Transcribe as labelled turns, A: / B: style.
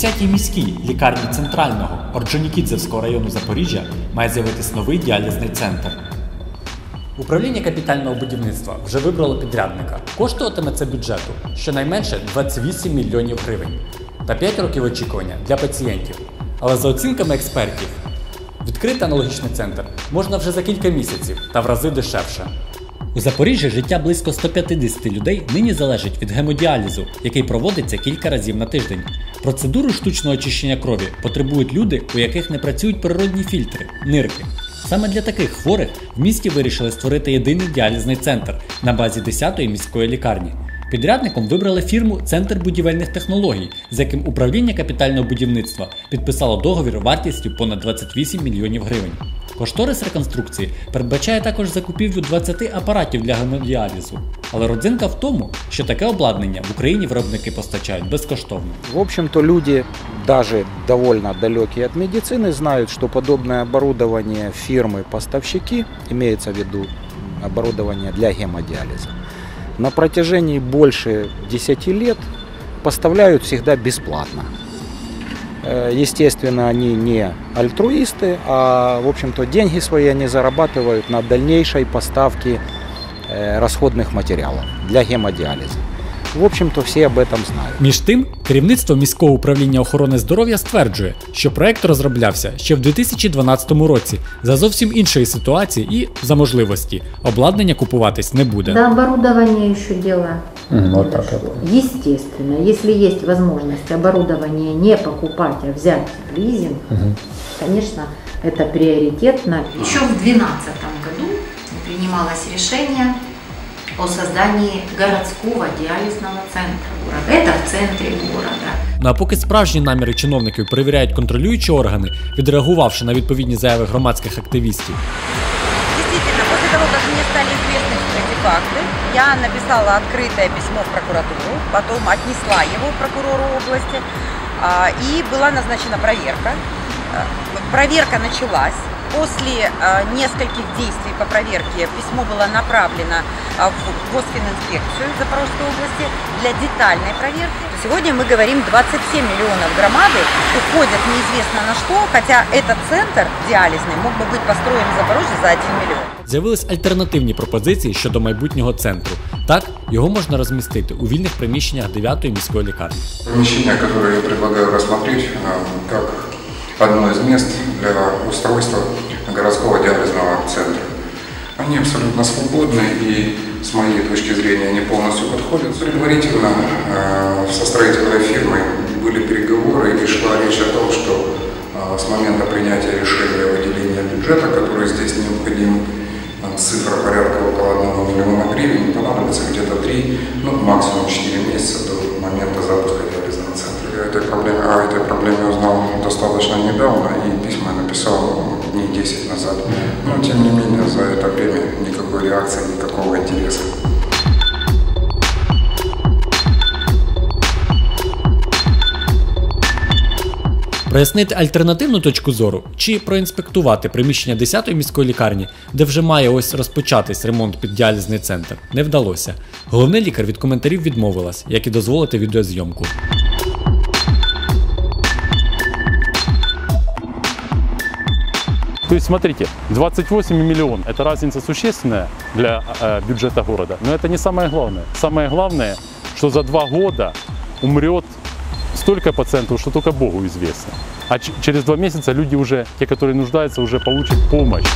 A: 10-й міській лікарні центрального Орджонікідзевського району Запоріжжя має з'явитись новий діалізний центр. Управління капітального будівництва вже вибрало підрядника. Коштуватиме це бюджету щонайменше 28 мільйонів гривень та 5 років очікування для пацієнтів. Але за оцінками експертів, відкрити аналогічний центр можна вже за кілька місяців та в рази дешевше. У Запоріжжі життя близько 150 людей нині залежить від гемодіалізу, який проводиться кілька разів на тиждень. Процедуру штучного очищення крові потребують люди, у яких не працюють природні фільтри нирки. Саме для таких хворих в місті вирішили створити єдиний діалізний центр на базі 10-ї міської лікарні. Підрядником вибрали фірму Центр будівельних технологій, з яким управління капітального будівництва підписало договір вартістю понад 28 мільйонів гривень. Кошторис реконструкції передбачає також закупівлю 20 апаратів для гемодіалізу. Але родзинка в тому, що таке обладнання в Україні виробники постачають безкоштовно.
B: В общем-то, люди, даже довольно далекие от медицины, знают, что подобное оборудование фирмы-поставщики, имеется в виду оборудование для гемодиализа, на протяжении больше 10 лет поставляют всегда бесплатно. Э, Естественно, они не альтруисты, а, в общем-то, деньги свои они зарабатывают на дальнейшей поставке э, расходных материалов для гемодиализа. В общем-то, все об этом знают.
A: Між тим, керівництво міського управління охорони здоров'я стверджує, що проект розроблявся ще в 2012 році за зовсім іншої ситуації і, за можливості, обладнання купуватись не буде.
C: До оборудования еще дело.
D: Мгм, вот так.
C: Естественно, если есть возможность оборудование не покупать, а взять в лизинг, конечно, это приоритетно.
E: Еще в 2012 году принималось решение о создании городского диализного центра города. Это в центре города.
A: Ну а поки справжні наміри чиновників перевіряють контролюючі органи, відреагувавши на відповідні заяви громадських активістів,
F: Действительно, после того, как мне стали известны эти факты, я написала открытое письмо в прокуратуру, потом отнесла его прокурору области, а, и была назначена проверка. А, Проверка началась. После а, нескольких действий по проверке письмо было направлено а, в Госфининспекцию Запорожской области для детальной проверки. Сегодня мы говорим 27 миллионов громады уходят неизвестно на что, хотя этот центр диализный мог бы быть построен в Запорожье за 1 миллион.
A: з'явились альтернативні пропозиції щодо майбутнього центру. Так, його можна розмістити у вільних приміщеннях 9-ї міської лікарні.
G: Помещение, которое я предлагаю рассмотреть э, как одно из мест для устройства городского диализного центра. Они абсолютно свободны и, с моей точки зрения, они полностью подходят. Предварительно э, со строительной фирмой были переговоры и шла речь о том, что э, с момента принятия решения о выделении бюджета, который здесь необходим, цифра порядка около 1 миллиона гривен, понадобится где-то 3, ну максимум 4 месяца до достаточно недавно и письма написал дней 10 назад. Но тем не менее за это время никакой реакции, никакого интереса.
A: Прояснити альтернативну точку зору чи проінспектувати приміщення 10-ї міської лікарні, де вже має ось розпочатись ремонт під діалізний центр, не вдалося. Головний лікар від коментарів відмовилась, як і дозволити відеозйомку.
D: То есть, смотрите, 28 миллионов – это разница существенная для э, бюджета города, но это не самое главное. Самое главное, что за два года умрет столько пациентов, что только Богу известно. А через два месяца люди уже, те, которые нуждаются, уже получат помощь.